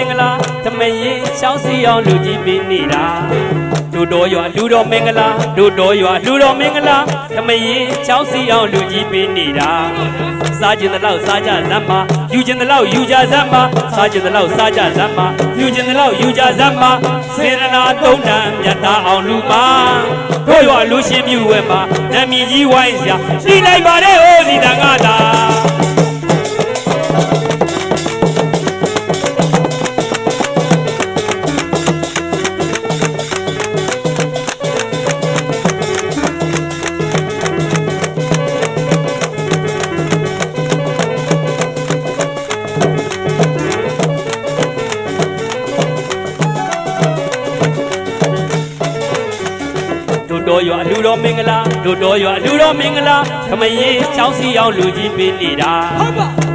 င်္ဂလာသမရင်ရှောင်းစီအောင်လူကြီးပေးနေတာတို့တော်ရွာလူတော်မင်္ဂလာတို့တော်ရွာလူတော်မင်္ဂလာသမရင်ရှောင်းစီအောင်လူကြီးပေးနေတာစားကျင်တဲ့လောက်စားကြဇမ်းမယူကျင်တဲ့လောက်ယူကြဇမ်းမစားကျင်တဲ့လောက်စားကြဇမ်းမယူကျင်တဲ့လောက်ယူကြဇမ်းမစေရနာသုံးတန်မြတ်တာအောင်လူပါတို့ရွာလူရှင်မြူဝဲမှာနမည်ကြီးဝိုင်းစရာရှိလိုက်ပါတဲ့ဟိုဒီတန်ကတာ တို့တော်ရွာလူတော်မင်္ဂလာတို့တော်ရွာလူတော်မင်္ဂလာခမရင်ချောင်းစီအောင်လူကြီးပေးနေတာ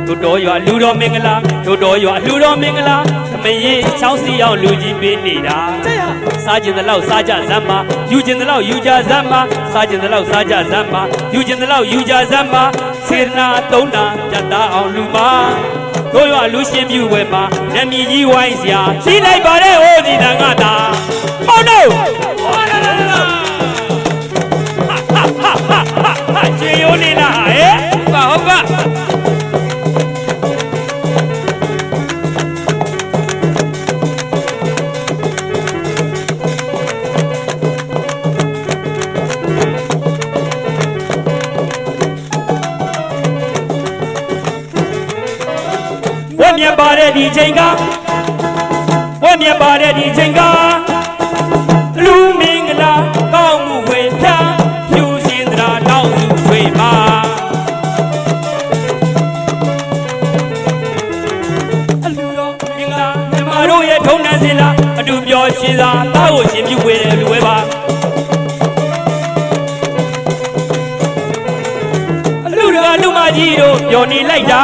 တို့တော်ရွာလူတော်မင်္ဂလာတို့တော်ရွာလူတော်မင်္ဂလာခမရင်ချောင်းစီအောင်လူကြီးပေးနေတာစားကျင်တဲ့လောက်စားကြဇမ်းမယူကျင်တဲ့လောက်ယူကြဇမ်းမစားကျင်တဲ့လောက်စားကြဇမ်းမယူကျင်တဲ့လောက်ယူကြဇမ်းမစေရနာသုံးတာကြတ်သားအောင်လူမတို့ရွာလူရှင်မြူဝဲမှာနမည်ကြီးဝိုင်းစရာရှိလိုက်ပါတဲ့ဟိုဒီတန်ကတာဟောတော့ ပါတဲ့ဒီချိန်ကဝက်မြက်ပါတဲ့ဒီချိန်ကလူမင်္ဂလာကောင်းမှုဝေဖြာဖြူစင်သရာတောင်းစုထွေပါအလူတော်မင်္ဂလာမြမတို့ရဲ့ထုံးတန်းစင်လာအတူပြောရှင်သာတာကိုရှင်ပြုဝေတဲ့လူဝဲပါအလူတကလူမကြီးတို့ပြောနေလိုက်တာ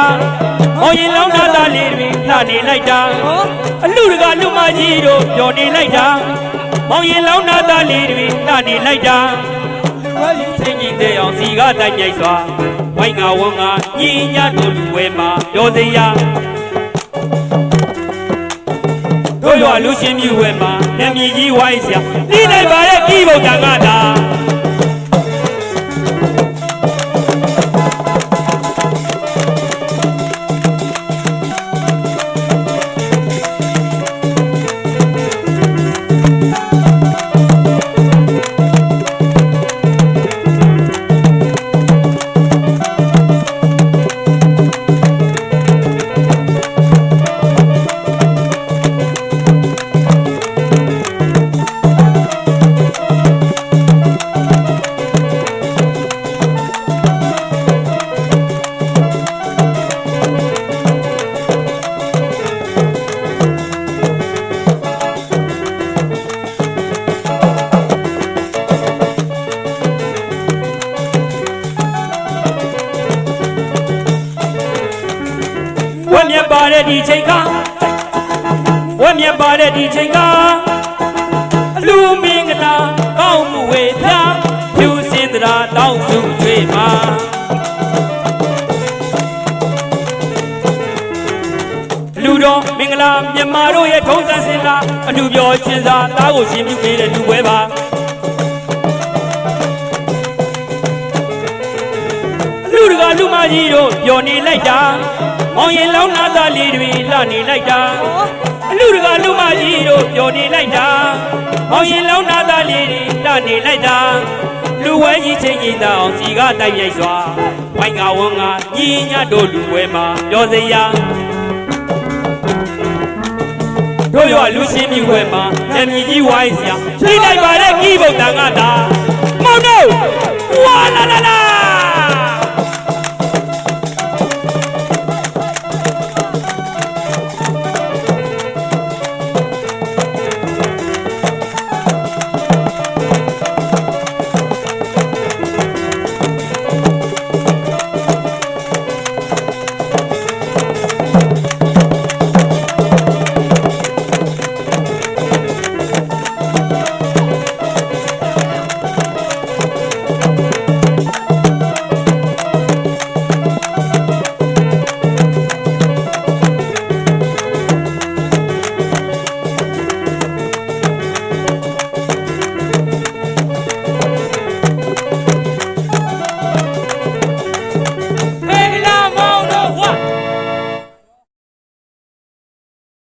ဟောရင်လောင်းသားသားလေးတွေလှနေလိုက်တာအလူတကလူမကြီးတို့ပြောနေလိုက်တာမောင်ရင်လောင်းနာသားလေးတွေနှနေလိုက်တာဝဲရင်ချင်းကြီးတဲ့အောင်စီကတိုက်မြိုက်စွာဝိုင်းငါဝန်းငါညီညာတို့လူဝဲမှာပြောစရာတို့ရွာလူရှင်မြူဝဲမှာနမည်ကြီးဝိုင်းစရာဒီနိုင်ပါတဲ့ကိဗုဒ္ဓကတာ ဝက်မြက်ပါတဲ့ဒီချိန်ကဝက်မြက်ပါတဲ့ဒီချိန်ကအလူမင်္ဂလာကောင်းမှုဝေဖြာဖြူစင်သရာတောင်းစုထွေမှာလူတော်မင်္ဂလာမြတ်မာတို့ရဲ့ထုံးစံစင်လာအတူပြောချင်းစာသားကိုရှင်ပြုပေးတဲ့လူပွဲပါလူတကာလူမကြီးတို့ပျော်နေလိုက်တာ မောင်ရင်လောင်းနာသားလေးတွေလှနေလိုက်တာအလူတကာလူမကြီးတို့ပျော်နေလိုက်တာမောင်ရင်လောင်းနာသားလေးတွေလှနေလိုက်တာလူဝဲကြီးချင်းကြီးတောင်စီကတိုက်ရိုက်စွာဝိုင်းကဝန်းကညီညတို့လူဝဲမှာပြောစရာတို့ရွာလူရှင်မြူဝဲမှာဇမီကြီးဝိုင်းစရာရှိလိုက်ပါတဲ့ကိဗုဒ္ဓံကတာမောင်တို့ဝါလာလာလာ